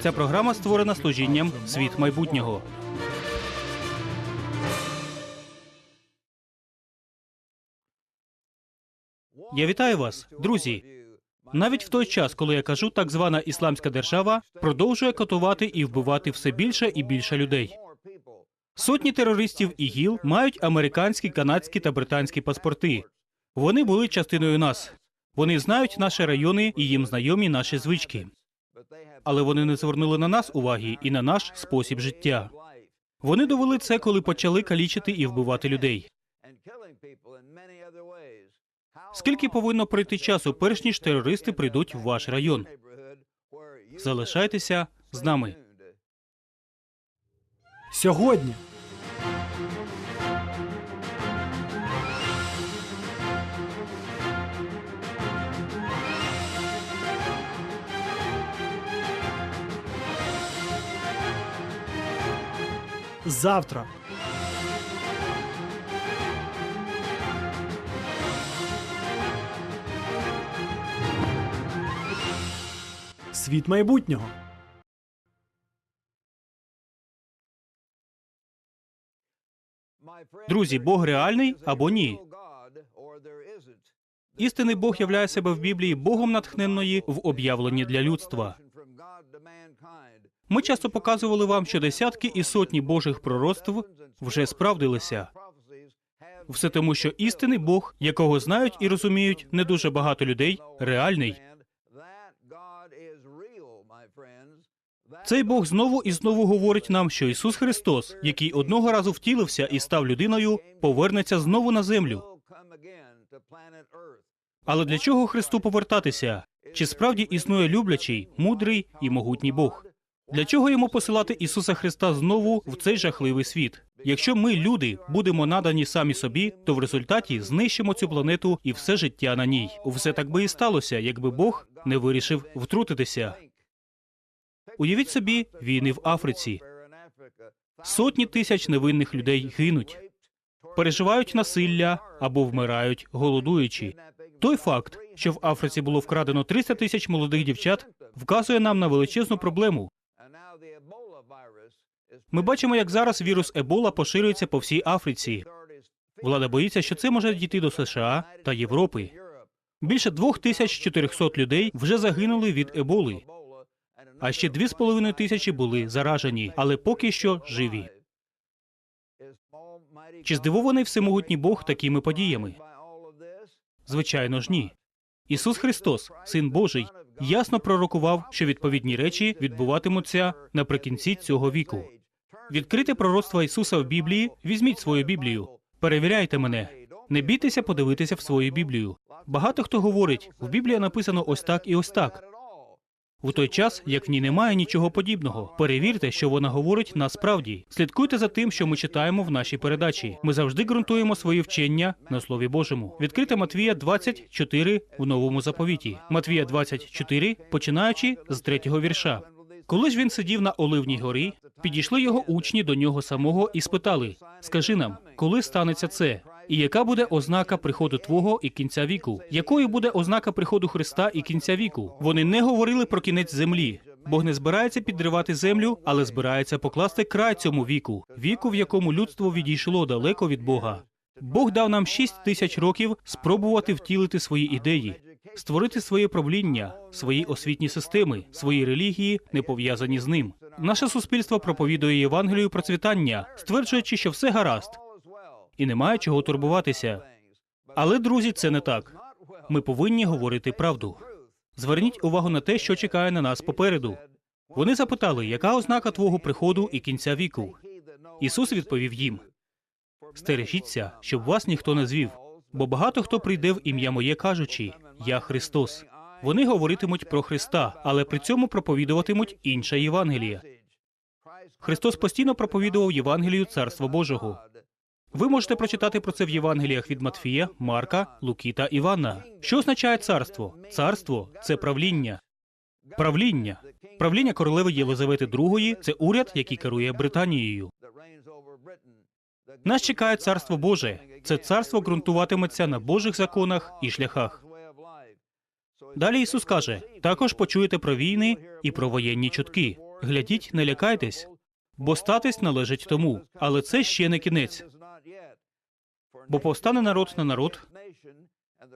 Ця програма створена служінням світ майбутнього. Я вітаю вас, друзі. Навіть в той час, коли я кажу, так звана ісламська держава продовжує катувати і вбивати все більше і більше людей. Сотні терористів ІГІЛ мають американські, канадські та британські паспорти. Вони були частиною нас. Вони знають наші райони і їм знайомі наші звички. Але вони не звернули на нас уваги і на наш спосіб життя. Вони довели це, коли почали калічити і вбивати людей. Скільки повинно пройти часу, перш ніж терористи прийдуть в ваш район? Залишайтеся з нами. Сьогодні завтра. Світ майбутнього. Друзі, Бог реальний або ні? Істинний Бог являє себе в Біблії Богом натхненної в об'явленні для людства. Ми часто показували вам, що десятки і сотні Божих пророцтв вже справдилися. Все тому, що істинний Бог, якого знають і розуміють не дуже багато людей, реальний. Цей Бог знову і знову говорить нам, що Ісус Христос, який одного разу втілився і став людиною, повернеться знову на землю. Але для чого Христу повертатися? Чи справді існує люблячий, мудрий і могутній Бог? Для чого йому посилати Ісуса Христа знову в цей жахливий світ? Якщо ми, люди, будемо надані самі собі, то в результаті знищимо цю планету і все життя на ній. Все так би і сталося, якби Бог не вирішив втрутитися. Уявіть собі війни в Африці. Сотні тисяч невинних людей гинуть, переживають насилля або вмирають, голодуючи. Той факт, що в Африці було вкрадено 300 тисяч молодих дівчат, вказує нам на величезну проблему. Ми бачимо, як зараз вірус Ебола поширюється по всій Африці. Влада боїться, що це може дійти до США та Європи. Більше 2400 людей вже загинули від еболи, а ще 2,5 тисячі були заражені, але поки що живі. Чи здивований всемогутній Бог такими подіями? Звичайно ж, ні. Ісус Христос, Син Божий, ясно пророкував, що відповідні речі відбуватимуться наприкінці цього віку. Відкрите пророцтво Ісуса в Біблії, візьміть свою Біблію. Перевіряйте мене. Не бійтеся подивитися в свою Біблію. Багато хто говорить, в Біблії написано ось так і ось так. У той час, як в ній немає нічого подібного, перевірте, що вона говорить насправді. Слідкуйте за тим, що ми читаємо в нашій передачі. Ми завжди ґрунтуємо свої вчення на Слові Божому. Відкрите Матвія 24 в новому заповіті. Матвія 24, починаючи з третього вірша. Коли ж він сидів на Оливній горі, підійшли його учні до нього самого і спитали: Скажи нам, коли станеться це? І яка буде ознака приходу Твого і кінця віку? Якою буде ознака приходу Христа і кінця віку? Вони не говорили про кінець землі. Бог не збирається підривати землю, але збирається покласти край цьому віку, віку, в якому людство відійшло далеко від Бога. Бог дав нам шість тисяч років спробувати втілити свої ідеї, створити своє правління, свої освітні системи, свої релігії, не пов'язані з ним. Наше суспільство проповідує Євангелію процвітання, стверджуючи, що все гаразд і немає чого турбуватися. Але, друзі, це не так. Ми повинні говорити правду. Зверніть увагу на те, що чекає на нас попереду. Вони запитали, яка ознака твого приходу і кінця віку. Ісус відповів їм: Стережіться, щоб вас ніхто не звів, бо багато хто прийде в ім'я моє, кажучи, Я Христос. Вони говоритимуть про Христа, але при цьому проповідуватимуть інше Євангеліє. Христос постійно проповідував Євангелію Царства Божого. Ви можете прочитати про це в Євангеліях від Матфія, Марка, Луки та Івана. Що означає царство? Царство це правління. Правління. Правління королеви Єлизавети II – це уряд, який керує Британією. Нас чекає царство Боже. Це царство ґрунтуватиметься на Божих законах і шляхах. Далі Ісус каже: також почуєте про війни і про воєнні чутки. Глядіть, не лякайтесь, бо статись належить тому. Але це ще не кінець. Бо повстане народ на народ.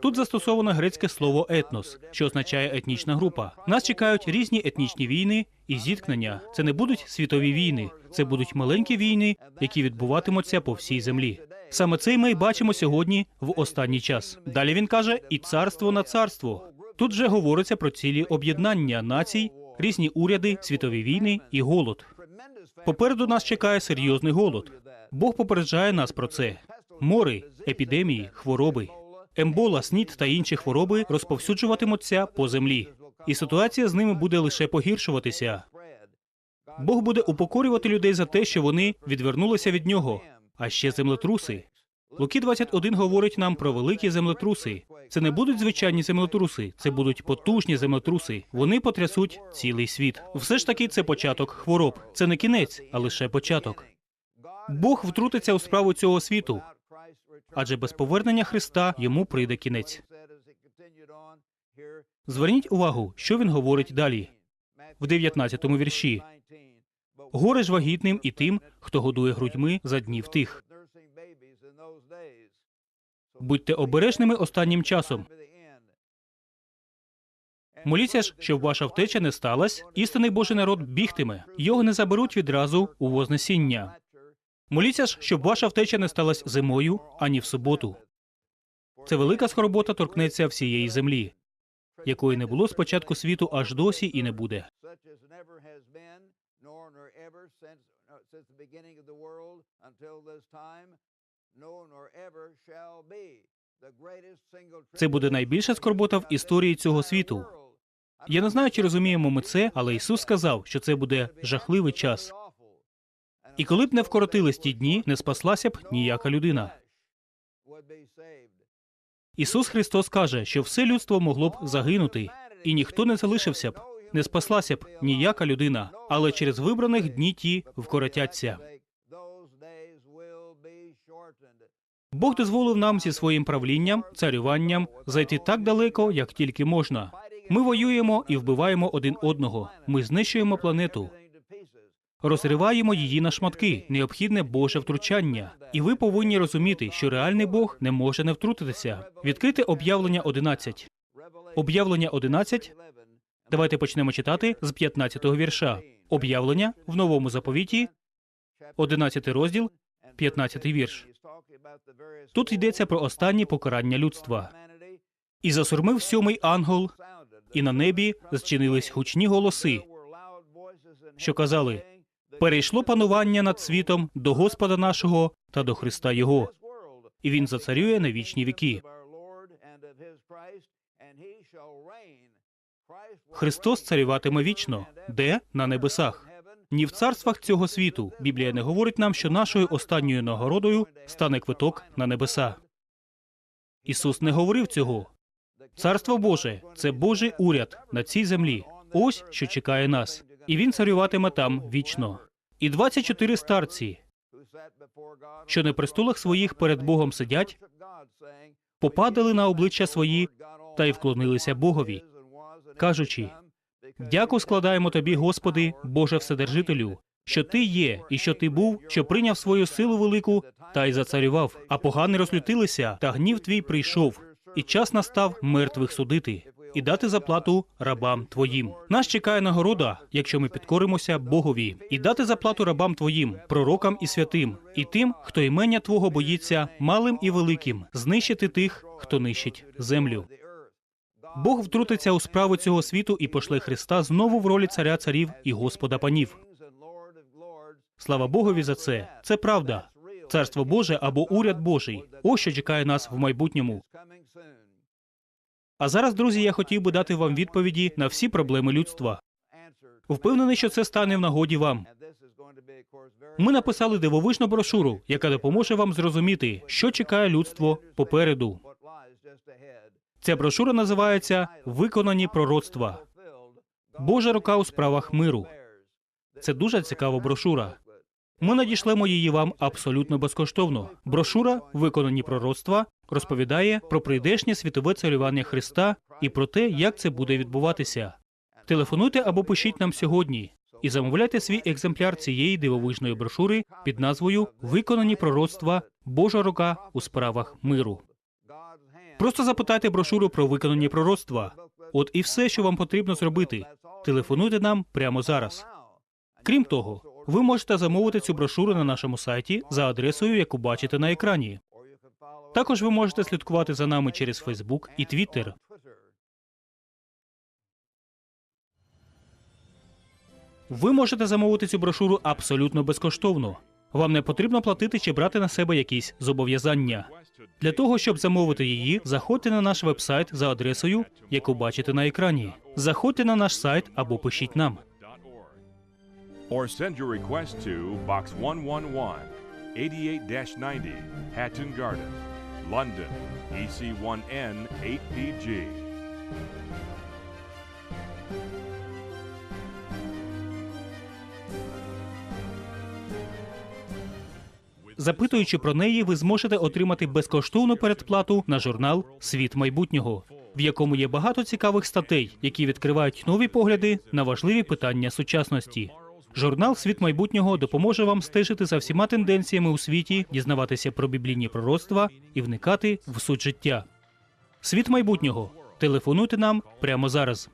Тут застосовано грецьке слово етнос, що означає етнічна група. Нас чекають різні етнічні війни і зіткнення. Це не будуть світові війни, це будуть маленькі війни, які відбуватимуться по всій землі. Саме це ми й бачимо сьогодні в останній час. Далі він каже: і царство на царство. Тут же говориться про цілі об'єднання націй, різні уряди, світові війни і голод. Попереду нас чекає серйозний голод. Бог попереджає нас про це: мори, епідемії, хвороби, ембола, снід та інші хвороби розповсюджуватимуться по землі, і ситуація з ними буде лише погіршуватися. Бог буде упокорювати людей за те, що вони відвернулися від нього. А ще землетруси. Луки 21 говорить нам про великі землетруси. Це не будуть звичайні землетруси, це будуть потужні землетруси. Вони потрясуть цілий світ. Все ж таки, це початок хвороб. Це не кінець, а лише початок. Бог втрутиться у справу цього світу, адже без повернення Христа йому прийде кінець. Зверніть увагу, що він говорить далі в 19-му вірші. Горе ж вагітним і тим, хто годує грудьми за днів тих. Будьте обережними останнім часом. Моліться ж, щоб ваша втеча не сталась, істинний Божий народ бігтиме, його не заберуть відразу у Вознесіння. Моліться ж, щоб ваша втеча не сталась зимою ані в суботу. Це велика скорбота торкнеться всієї землі, якої не було з початку світу аж досі і не буде. Це буде найбільша скорбота в історії цього світу. Я не знаю, чи розуміємо ми це, але Ісус сказав, що це буде жахливий час. І коли б не вкоротились ті дні, не спаслася б ніяка людина. Ісус Христос каже, що все людство могло б загинути, і ніхто не залишився б, не спаслася б ніяка людина, але через вибраних дні ті вкоротяться. Бог дозволив нам зі своїм правлінням, царюванням зайти так далеко, як тільки можна. Ми воюємо і вбиваємо один одного. Ми знищуємо планету, розриваємо її на шматки. Необхідне Боже втручання. І ви повинні розуміти, що реальний Бог не може не втрутитися. Відкрите об'явлення 11. Об'явлення 11. Давайте почнемо читати з 15-го вірша. Об'явлення в новому заповіті, 11 розділ, 15 вірш. Тут йдеться про останнє покарання людства. І засурмив сьомий ангел, і на небі зчинились гучні голоси, що казали: перейшло панування над світом до Господа нашого та до Христа Його, і він зацарює на вічні віки. Христос царюватиме вічно, де на небесах. Ні в царствах цього світу Біблія не говорить нам, що нашою останньою нагородою стане квиток на небеса. Ісус не говорив цього. Царство Боже це Божий уряд на цій землі. Ось що чекає нас, і він царюватиме там вічно. І 24 старці, що на престолах своїх перед Богом сидять, попадали на обличчя свої та й вклонилися Богові, кажучи: Дяку складаємо тобі, Господи, Боже Вседержителю, що ти є, і що ти був, що прийняв свою силу велику та й зацарював. А погани розлютилися, та гнів твій прийшов, і час настав мертвих судити. І дати заплату рабам твоїм. Нас чекає нагорода, якщо ми підкоримося Богові, і дати заплату рабам твоїм, пророкам і святим, і тим, хто імення Твого боїться, малим і великим, знищити тих, хто нищить землю. Бог втрутиться у справу цього світу і пошле Христа знову в ролі царя царів і Господа панів. Слава Богові за це. Це правда. Царство Боже або уряд Божий. Ось що чекає нас в майбутньому. А зараз, друзі, я хотів би дати вам відповіді на всі проблеми людства. Впевнений, що це стане в нагоді вам. Ми написали дивовижну брошуру, яка допоможе вам зрозуміти, що чекає людство попереду. Ця брошура називається Виконані пророцтва. Божа рука у справах миру. Це дуже цікава брошура. Ми надішлемо її вам абсолютно безкоштовно. Брошура Виконані пророцтва розповідає про прийдешнє світове царювання Христа і про те, як це буде відбуватися. Телефонуйте або пишіть нам сьогодні і замовляйте свій екземпляр цієї дивовижної брошури під назвою Виконані пророцтва Божа рука у справах миру. Просто запитайте брошуру про виконані пророцтва. От і все, що вам потрібно зробити. Телефонуйте нам прямо зараз. Крім того, ви можете замовити цю брошуру на нашому сайті за адресою, яку бачите на екрані. Також ви можете слідкувати за нами через Фейсбук і Твіттер. Ви можете замовити цю брошуру абсолютно безкоштовно. Вам не потрібно платити чи брати на себе якісь зобов'язання. Для того щоб замовити її, заходьте на наш вебсайт за адресою, яку бачите на екрані. Заходьте на наш сайт або пишіть нам. Or send your request to Box 111, 88-90, Hatton Garden, London, EC1N8PG. Запитуючи про неї, ви зможете отримати безкоштовну передплату на журнал Світ майбутнього, в якому є багато цікавих статей, які відкривають нові погляди на важливі питання сучасності. Журнал Світ майбутнього допоможе вам стежити за всіма тенденціями у світі, дізнаватися про біблійні пророцтва і вникати в суть життя. Світ майбутнього. Телефонуйте нам прямо зараз.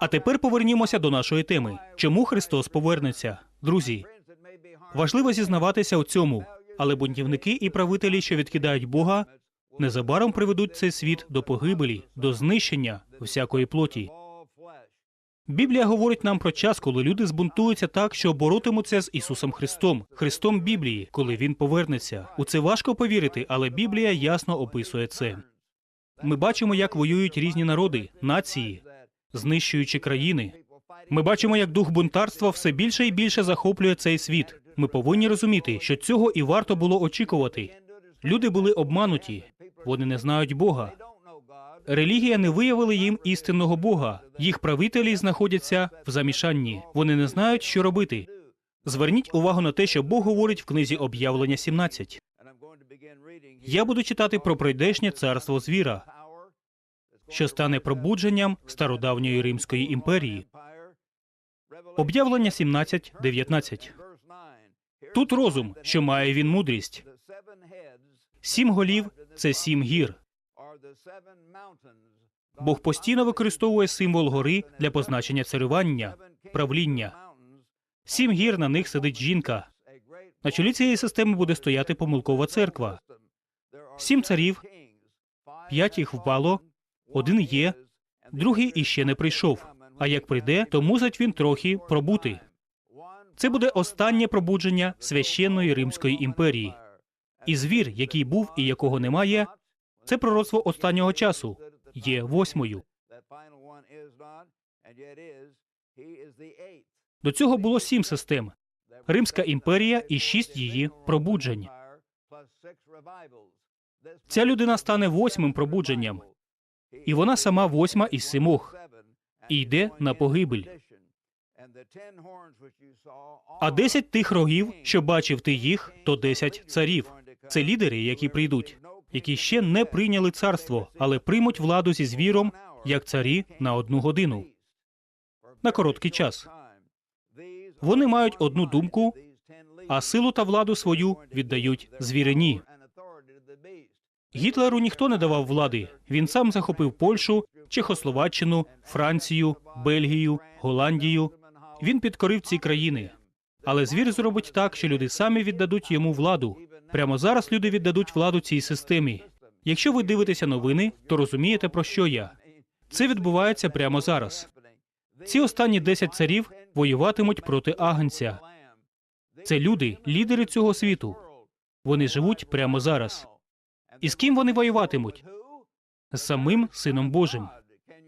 А тепер повернімося до нашої теми. Чому Христос повернеться? Друзі, важливо зізнаватися у цьому, але бунтівники і правителі, що відкидають Бога, незабаром приведуть цей світ до погибелі, до знищення всякої плоті. Біблія говорить нам про час, коли люди збунтуються так, що боротимуться з Ісусом Христом, Христом Біблії, коли він повернеться. У це важко повірити, але Біблія ясно описує це. Ми бачимо, як воюють різні народи, нації, знищуючи країни. Ми бачимо, як дух бунтарства все більше і більше захоплює цей світ. Ми повинні розуміти, що цього і варто було очікувати. Люди були обмануті, вони не знають Бога. Релігія не виявила їм істинного Бога. Їх правителі знаходяться в замішанні. Вони не знають, що робити. Зверніть увагу на те, що Бог говорить в книзі об'явлення 17. Я буду читати про прийдешнє царство звіра, що стане пробудженням стародавньої Римської імперії. Об'явлення 17, 19. Тут розум, що має він мудрість. Сім голів це сім гір. Бог постійно використовує символ гори для позначення царювання, правління. Сім гір на них сидить жінка. На чолі цієї системи буде стояти помилкова церква. Сім царів, п'ять їх впало, один є, другий іще не прийшов. А як прийде, то мусить він трохи пробути. Це буде останнє пробудження священної Римської імперії. І звір, який був і якого немає, це пророцтво останнього часу є восьмою. До цього було сім систем: Римська імперія і шість її пробуджень. Ця людина стане восьмим пробудженням, і вона сама восьма із сімох, і йде на погибель. А десять тих рогів, що бачив ти їх, то десять царів. Це лідери, які прийдуть, які ще не прийняли царство, але приймуть владу зі звіром, як царі на одну годину. На короткий час. Вони мають одну думку, а силу та владу свою віддають звірині. Гітлеру ніхто не давав влади. Він сам захопив Польщу, Чехословаччину, Францію, Бельгію, Голландію. Він підкорив ці країни. Але звір зробить так, що люди самі віддадуть йому владу. Прямо зараз люди віддадуть владу цій системі. Якщо ви дивитеся новини, то розумієте, про що я. Це відбувається прямо зараз. Ці останні 10 царів воюватимуть проти агнця. Це люди, лідери цього світу. Вони живуть прямо зараз. І з ким вони воюватимуть? З самим Сином Божим.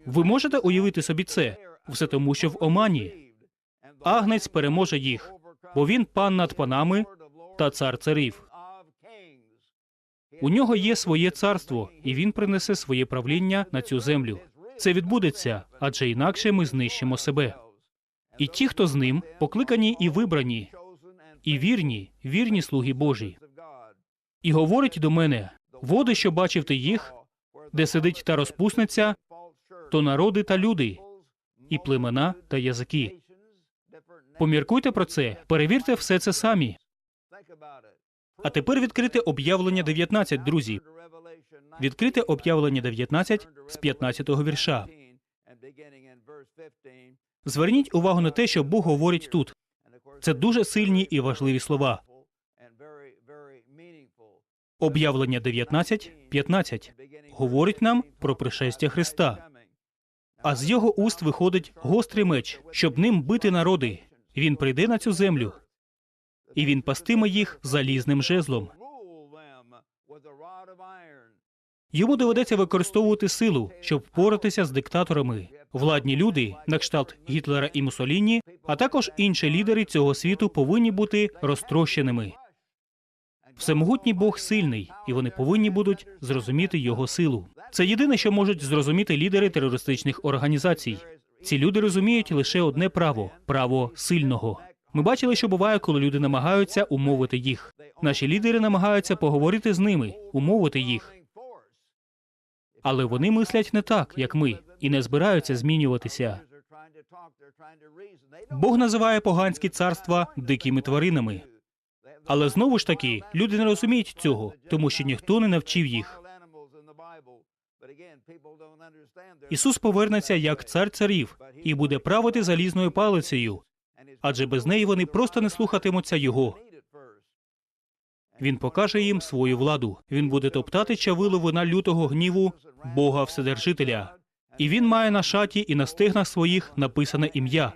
Ви можете уявити собі це? Все тому, що в Омані агнець переможе їх, бо він пан над панами та цар царів. У нього є своє царство, і він принесе своє правління на цю землю. Це відбудеться, адже інакше ми знищимо себе. І ті, хто з ним, покликані і вибрані, і вірні, вірні слуги Божі. і говорить до мене: води, що бачив ти їх, де сидить та розпусниця, то народи та люди, і племена та язики. Поміркуйте про це, перевірте все це самі. А тепер відкрите об'явлення 19, друзі. Відкрите об'явлення 19 з 15-го вірша. Зверніть увагу на те, що Бог говорить тут. Це дуже сильні і важливі слова. Об'явлення 19, 15 говорить нам про пришестя Христа. А з його уст виходить гострий меч, щоб ним бити народи. Він прийде на цю землю, і він пастиме їх залізним жезлом. Йому доведеться використовувати силу, щоб впоратися з диктаторами. Владні люди, на кшталт Гітлера і Мусоліні, а також інші лідери цього світу повинні бути розтрощеними. Всемогутній Бог сильний, і вони повинні будуть зрозуміти його силу. Це єдине, що можуть зрозуміти лідери терористичних організацій. Ці люди розуміють лише одне право право сильного. Ми бачили, що буває, коли люди намагаються умовити їх. Наші лідери намагаються поговорити з ними, умовити їх. Але вони мислять не так, як ми, і не збираються змінюватися. Бог називає поганські царства дикими тваринами. Але знову ж таки, люди не розуміють цього, тому що ніхто не навчив їх. Ісус повернеться як цар царів і буде правити залізною палицею, адже без неї вони просто не слухатимуться його. Він покаже їм свою владу. Він буде топтати чавилу вина лютого гніву Бога Вседержителя. І він має на шаті і на стегнах своїх написане ім'я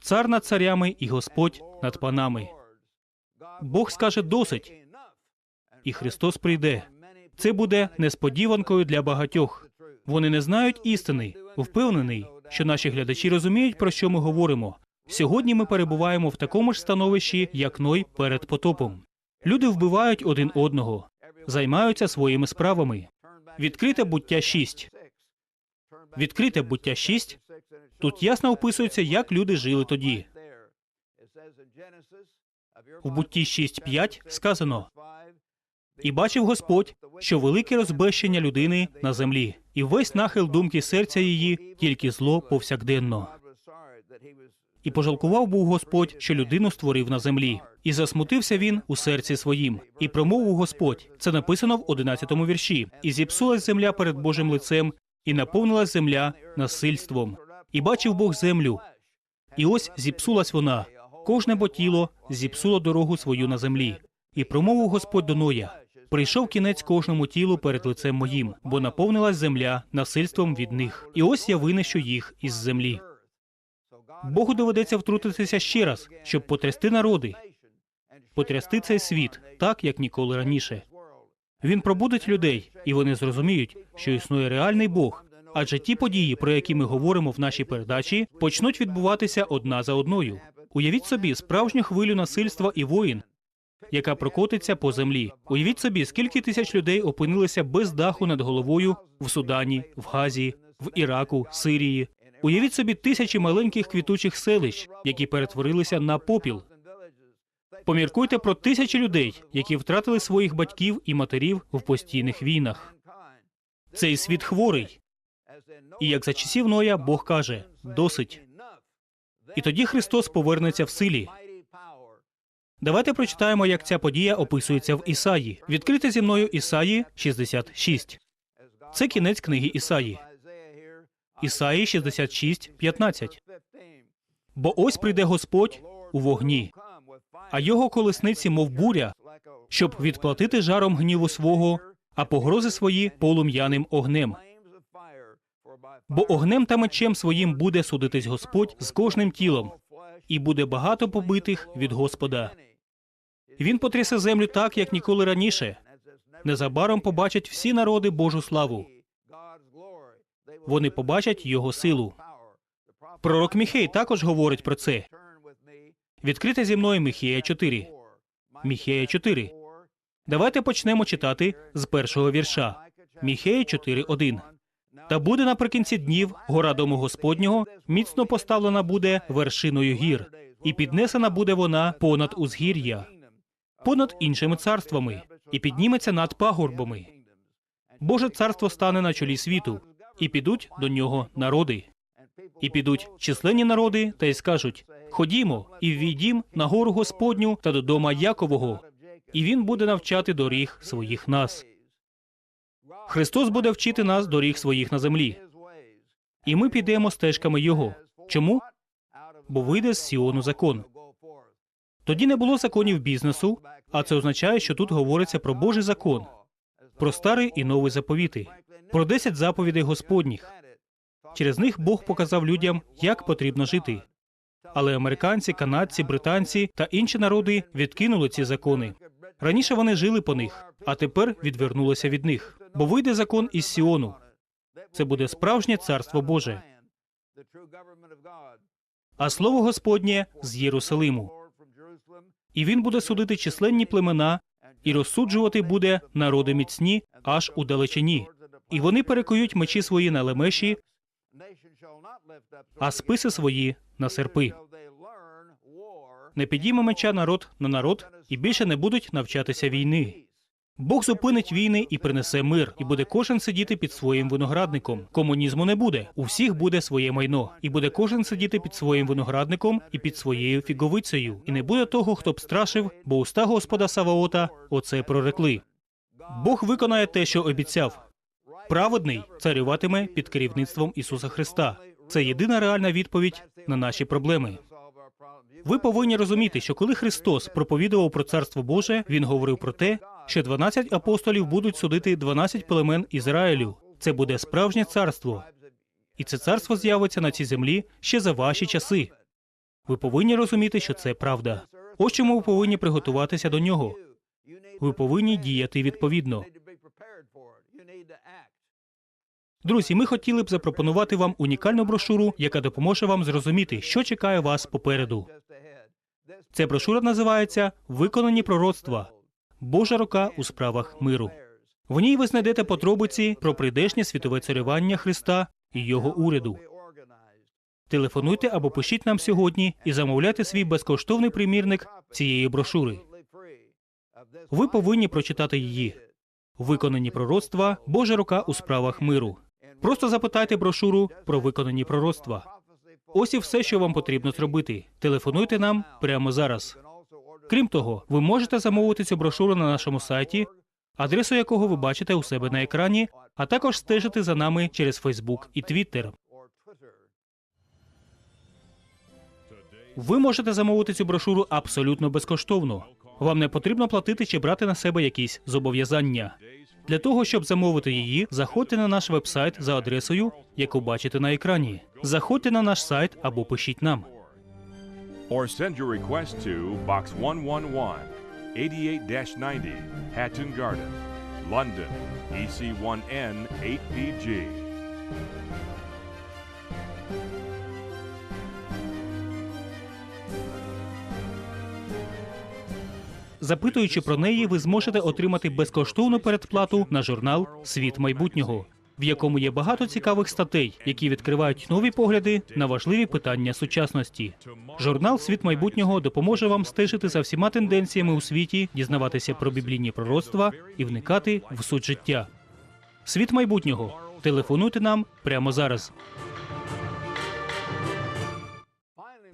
цар над царями і Господь над панами. Бог скаже досить, і Христос прийде. Це буде несподіванкою для багатьох. Вони не знають істини. Впевнений, що наші глядачі розуміють, про що ми говоримо. Сьогодні ми перебуваємо в такому ж становищі, як Ной перед потопом. Люди вбивають один одного, займаються своїми справами. Відкрите буття 6. Відкрите буття 6. Тут ясно описується, як люди жили тоді. В бутті 6.5 сказано і бачив Господь, що велике розбещення людини на землі, і весь нахил думки серця її тільки зло повсякденно. І пожалкував був Господь, що людину створив на землі, і засмутився він у серці своїм, і промовив Господь. Це написано в 11-му вірші. І зіпсулась земля перед Божим лицем, і наповнилась земля насильством. І бачив Бог землю. І ось зіпсулась вона. Кожне бо тіло зіпсуло дорогу свою на землі. І промовив Господь до Ноя: Прийшов кінець кожному тілу перед лицем моїм, бо наповнилась земля насильством від них. І ось я винищу їх із землі. Богу доведеться втрутитися ще раз, щоб потрясти народи, потрясти цей світ так, як ніколи раніше. Він пробудить людей, і вони зрозуміють, що існує реальний Бог. Адже ті події, про які ми говоримо в нашій передачі, почнуть відбуватися одна за одною. Уявіть собі справжню хвилю насильства і воїн, яка прокотиться по землі. Уявіть собі, скільки тисяч людей опинилися без даху над головою в Судані, в Газі, в Іраку, Сирії. Уявіть собі тисячі маленьких квітучих селищ, які перетворилися на попіл. Поміркуйте про тисячі людей, які втратили своїх батьків і матерів в постійних війнах. Цей світ хворий. І як за часів Ноя Бог каже досить. І тоді Христос повернеться в силі. Давайте прочитаємо, як ця подія описується в Ісаї. Відкрите зі мною Ісаї 66. Це кінець книги Ісаї. Ісаї 66, 15. Бо ось прийде Господь у вогні, а його колесниці, мов буря, щоб відплатити жаром гніву свого, а погрози свої полум'яним огнем. Бо огнем та мечем своїм буде судитись Господь з кожним тілом, і буде багато побитих від Господа. Він потрясе землю так, як ніколи раніше. Незабаром побачать всі народи Божу славу. Вони побачать його силу. Пророк Міхей також говорить про це. Відкрите зі мною Міхея 4. Міхея 4. Давайте почнемо читати з першого вірша. Міхея 4.1. Та буде наприкінці днів гора дому Господнього міцно поставлена буде вершиною гір, і піднесена буде вона понад узгір'я, понад іншими царствами, і підніметься над пагорбами. Боже царство стане на чолі світу, і підуть до нього народи. І підуть численні народи та й скажуть: Ходімо і ввійдім на гору Господню та до дома Якового, і він буде навчати доріг своїх нас. Христос буде вчити нас доріг своїх на землі, і ми підемо стежками Його. Чому? Бо вийде з Сіону закон. Тоді не було законів бізнесу, а це означає, що тут говориться про Божий закон, про старий і новий заповіти, про десять заповідей Господніх. Через них Бог показав людям, як потрібно жити. Але американці, канадці, британці та інші народи відкинули ці закони. Раніше вони жили по них, а тепер відвернулися від них. Бо вийде закон із Сіону. Це буде справжнє царство Боже. А слово Господнє з Єрусалиму. І він буде судити численні племена і розсуджувати буде народи міцні аж у далечині. І вони перекують мечі свої на лемеші, а списи свої на серпи. Не підійме меча народ на народ, і більше не будуть навчатися війни. Бог зупинить війни і принесе мир, і буде кожен сидіти під своїм виноградником. Комунізму не буде. У всіх буде своє майно, і буде кожен сидіти під своїм виноградником і під своєю фіговицею. І не буде того, хто б страшив, бо уста Господа Саваота оце прорекли. Бог виконає те, що обіцяв. Праведний царюватиме під керівництвом Ісуса Христа. Це єдина реальна відповідь на наші проблеми. Ви повинні розуміти, що коли Христос проповідував про царство Боже, він говорив про те, що 12 апостолів будуть судити 12 племен Ізраїлю. Це буде справжнє царство, і це царство з'явиться на цій землі ще за ваші часи. Ви повинні розуміти, що це правда. Ось чому ви повинні приготуватися до нього. Ви повинні діяти відповідно. Друзі, ми хотіли б запропонувати вам унікальну брошуру, яка допоможе вам зрозуміти, що чекає вас попереду. Ця брошура називається Виконані пророцтва. Божа рука у справах миру. В ній ви знайдете подробиці про прийдешнє світове царювання Христа і його уряду. Телефонуйте або пишіть нам сьогодні і замовляйте свій безкоштовний примірник цієї брошури. Ви повинні прочитати її. Виконані пророцтва Божа рука у справах миру. Просто запитайте брошуру про виконані пророцтва. Ось і все, що вам потрібно зробити. Телефонуйте нам прямо зараз. Крім того, ви можете замовити цю брошуру на нашому сайті, адресу якого ви бачите у себе на екрані, а також стежити за нами через Фейсбук і Твіттер. Ви можете замовити цю брошуру абсолютно безкоштовно. Вам не потрібно платити чи брати на себе якісь зобов'язання. Для того щоб замовити її, заходьте на наш вебсайт за адресою, яку бачите на екрані. Заходьте на наш сайт або пишіть нам. Or send your request to Box 111, 88-90, Hatton Garden, London, EC1N8PG. Запитуючи про неї, ви зможете отримати безкоштовну передплату на журнал Світ майбутнього, в якому є багато цікавих статей, які відкривають нові погляди на важливі питання сучасності. Журнал Світ майбутнього допоможе вам стежити за всіма тенденціями у світі, дізнаватися про біблійні пророцтва і вникати в суть життя. Світ майбутнього. Телефонуйте нам прямо зараз.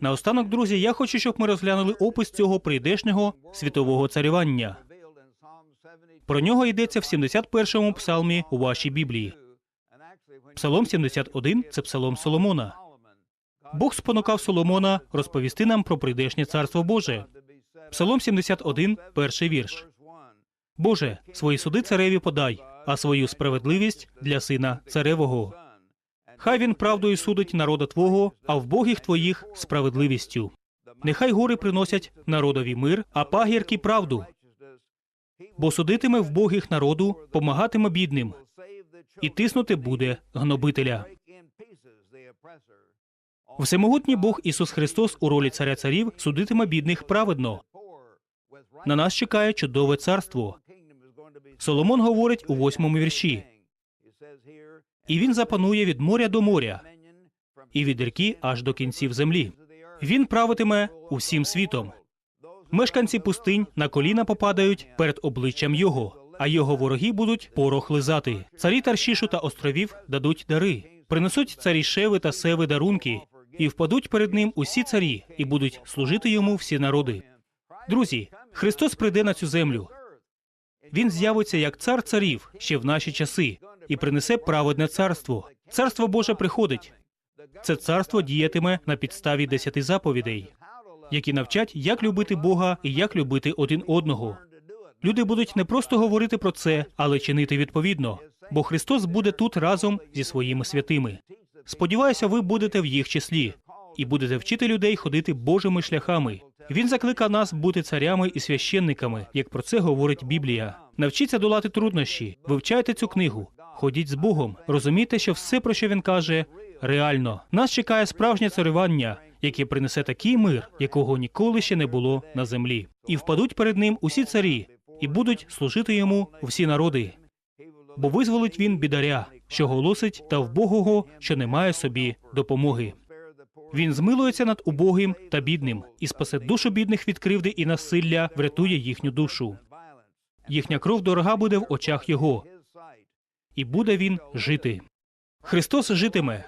Наостанок, друзі, я хочу, щоб ми розглянули опис цього прийдешнього світового царювання. Про нього йдеться в 71-му псалмі у вашій Біблії. Псалом 71 – це псалом Соломона. Бог спонукав Соломона розповісти нам про прийдешнє царство Боже. Псалом 71, перший вірш. Боже, свої суди цареві подай, а свою справедливість для сина царевого. Хай він правдою судить народа Твого, а в богіх Твоїх справедливістю. Нехай гори приносять народові мир, а пагірки правду. Бо судитиме в богих народу, помагатиме бідним, і тиснути буде гнобителя. Всемогутній Бог Ісус Христос у ролі царя царів судитиме бідних праведно. На нас чекає чудове царство. Соломон говорить у восьмому вірші. І він запанує від моря до моря, і від ріки аж до кінців землі. Він правитиме усім світом. Мешканці пустинь на коліна попадають перед обличчям його, а його вороги будуть порох лизати. Царі Таршішу та островів дадуть дари, принесуть царі Шеви та Севи дарунки, і впадуть перед ним усі царі, і будуть служити йому всі народи. Друзі, Христос прийде на цю землю. Він з'явиться як цар царів ще в наші часи і принесе праведне царство. Царство Боже приходить. Це царство діятиме на підставі десяти заповідей, які навчать, як любити Бога і як любити один одного. Люди будуть не просто говорити про це, але чинити відповідно, бо Христос буде тут разом зі своїми святими. Сподіваюся, ви будете в їх числі і будете вчити людей ходити Божими шляхами. Він закликав нас бути царями і священниками, як про це говорить Біблія. Навчіться долати труднощі, вивчайте цю книгу, ходіть з Богом, розумійте, що все, про що він каже, реально. Нас чекає справжнє царювання, яке принесе такий мир, якого ніколи ще не було на землі. І впадуть перед ним усі царі, і будуть служити йому всі народи. Бо визволить він бідаря, що голосить, та вбогого, що не має собі допомоги. Він змилується над убогим та бідним і спасе душу бідних від кривди і насилля, врятує їхню душу. Їхня кров дорога буде в очах його, і буде він жити. Христос житиме.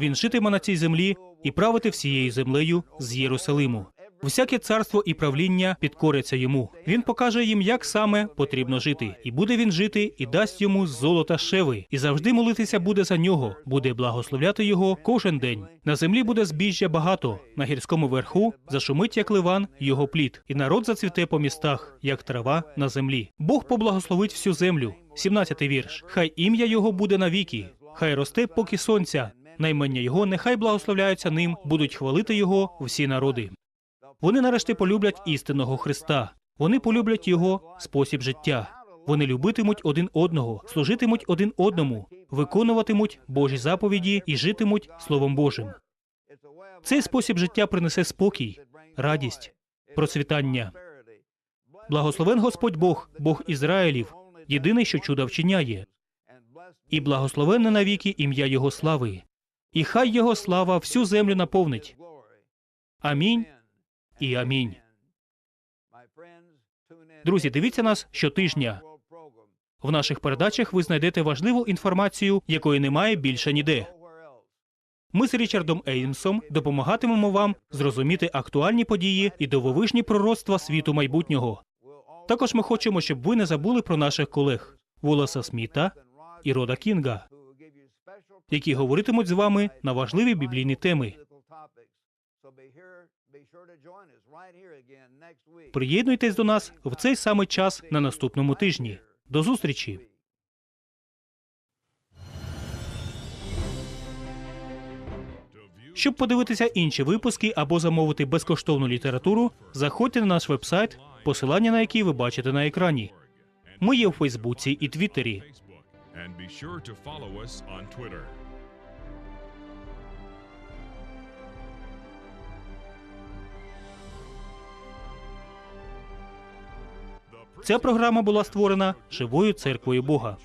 Він житиме на цій землі і правити всією землею з Єрусалиму. Всяке царство і правління підкоряться йому. Він покаже їм, як саме потрібно жити, і буде він жити, і дасть йому золота шеви, і завжди молитися буде за нього, буде благословляти його кожен день. На землі буде збіжжя багато, на гірському верху зашумить, як ливан, його плід, і народ зацвіте по містах, як трава на землі. Бог поблагословить всю землю. 17 вірш. Хай ім'я його буде навіки, хай росте поки сонця. Наймення його нехай благословляються ним, будуть хвалити його всі народи. Вони нарешті полюблять істинного Христа. Вони полюблять його спосіб життя. Вони любитимуть один одного, служитимуть один одному, виконуватимуть Божі заповіді і житимуть Словом Божим. Цей спосіб життя принесе спокій, радість, процвітання. Благословен Господь Бог, Бог Ізраїлів, єдиний, що чуда вчиняє, і благословенне навіки ім'я Його слави. І хай Його слава всю землю наповнить. Амінь і амінь. Друзі, дивіться нас щотижня. В наших передачах ви знайдете важливу інформацію, якої немає більше ніде. Ми з Річардом Еймсом допомагатимемо вам зрозуміти актуальні події і дивовижні пророцтва світу майбутнього. Також ми хочемо, щоб ви не забули про наших колег Волоса Сміта і Рода Кінга, які говоритимуть з вами на важливі біблійні теми. Приєднуйтесь до нас в цей самий час на наступному тижні. До зустрічі! Щоб подивитися інші випуски або замовити безкоштовну літературу, заходьте на наш вебсайт, посилання на який ви бачите на екрані. Ми є у Фейсбуці і Твіттері. Ця програма була створена живою церквою Бога.